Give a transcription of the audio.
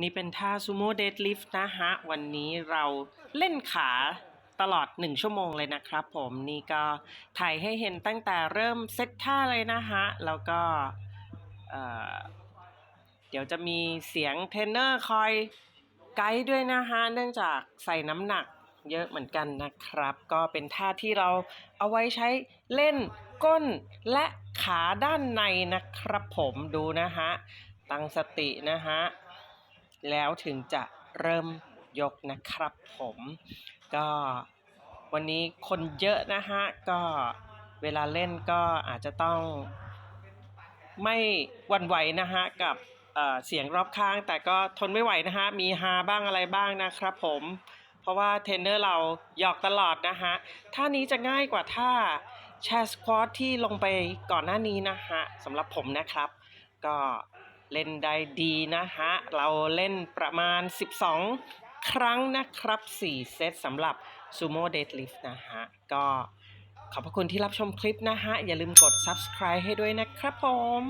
นี่เป็นท่าซูโม่เดดลิฟต์นะฮะ วันนี้เราเล่นขาตลอด 1 ชั่วโมงเลยนะครับผมนี่ก็ถ่ายให้เห็นตั้งแต่เริ่มเซตท่าเลยนะฮะ แล้วก็เเดี๋ยวจะมีเสียงเทรนเนอร์คอยไกด์ด้วยนะฮะ เนื่องจากใส่น้ำหนักเยอะเหมือนกันนะครับ ก็เป็นท่าที่เราเอาไว้ใช้เล่นก้นและขาด้านในนะครับผมดูนะฮะ ตั้งสตินะฮะ แล้วถึงจะเริ่มยกนะครับผมก็วันนี้คนเยอะนะฮะ ก็เวลาเล่นก็อาจจะต้องไม่วันไหวนะฮะ กับเอ่อเสียงรอบข้าง แต่ก็ทนไม่ไหวนะฮะ มีฮาบ้างอะไรบ้างนะครับผมเพราะว่าเทรนเนอร์เราหยอกตลอดนะฮะท่านี้จะง่ายกว่าท่าแชร์สควอตที่ลงไปก่อนหน้านี้นะฮะสำหรับผมนะครับ ก็ เล่นได้ดีนะฮะ เราเล่นประมาณ 12 ครั้งนะครับ 4 เซตสำหรับ Sumo Deadlift นะฮะ ก็ขอบพระคุณที่รับชมคลิปนะฮะ อย่าลืมกด subscribe ให้ด้วยนะครับผม